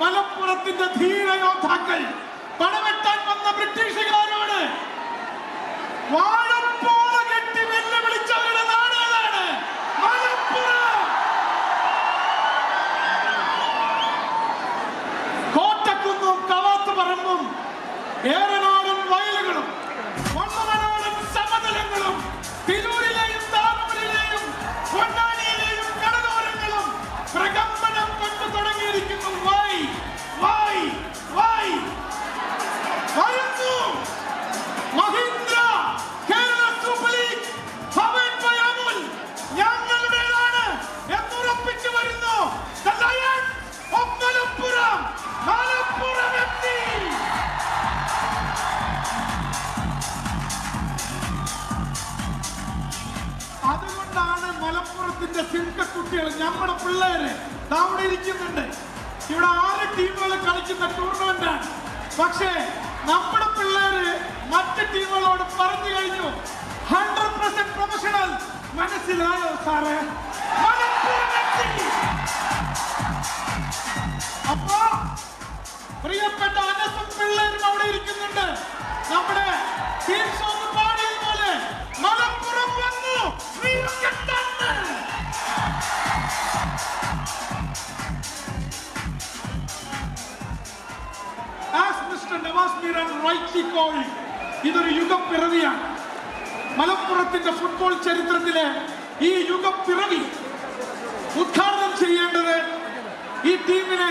മലപ്പുറത്തിന്റെ ധീര യോദ്ധാക്കൾ പണവെട്ടാൻ വന്ന ബ്രിട്ടീഷുകാരോട് വാഴപ്പോള കെട്ടി വെല്ലുവിളിച്ചവരുടെ മലപ്പുറം! കോട്ടക്കുന്നും കവാത്തുപറമ്പും ഏറനാടൻ അതുകൊണ്ടാണ് മലപ്പുറത്തിന്റെ സിംഹക്കുട്ടികൾ നമ്മുടെ പിള്ളേര് അവിടെ ഇരിക്കുന്നുണ്ട്. ഇവിടെ ആറ് ടീമുകൾ കളിക്കുന്ന ടൂർണമെന്റ് ആണ്. പക്ഷേ നമ്മുടെ പിള്ളേര് മറ്റ് ടീമുകളോട് പറഞ്ഞു കഴിഞ്ഞു. ഹൺഡ്രഡ് പെർസെന്റ് പ്രൊഫഷണൽ മനസ്സിലായോ സാറേ. അപ്പോ പ്രിയപ്പെട്ട അനസും പിള്ളേരും അവിടെ ഇരിക്കുന്നുണ്ട്. Mr. Nawaz Miran rightly called, ഇതൊരു യുഗപ്പിറവിയാണ് മലപ്പുറത്തിന്റെ ഫുട്ബോൾ ചരിത്രത്തിലെ ഈ യുഗപ്പിറവി ഉദ്ഘാടനം ചെയ്യേണ്ടത് ഈ ടീമിനെ